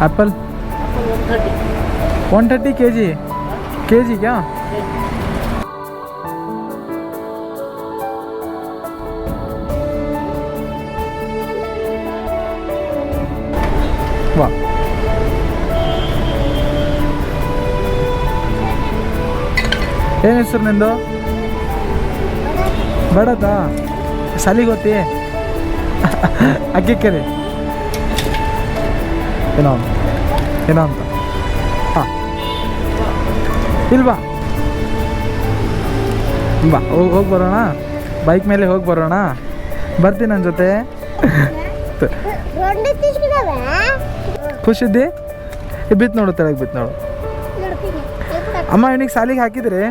Apple one thirty K G K ಜಿಗಾ ವಾ ಏನು ಹೆಸರು ನಿಂದು? ಬಡತಾ? ಸಲಿಗೆ ಗೊತ್ತಿ ಅಕ್ಕಿ ಕೆರೆ ಏನೋ ಅಂತ ಏನೋ ಅಂತ ಹಾಂ ಇಲ್ವಾ ಬಾ ಹೋಗಿ ಹೋಗಿ ಬರೋಣ ಬೈಕ್ ಮೇಲೆ ಹೋಗಿ ಬರೋಣ ಬರ್ತೀನಿ ನನ್ನ ಜೊತೆ ಖುಷಿದ್ದಿ ಬಿತ್ತು ನೋಡು ತೆಳಗೆ ಬಿತ್ತು ನೋಡು ಅಮ್ಮ ಇವನಿಗೆ ಸಾಲಿಗೆ ಹಾಕಿದ್ರಿ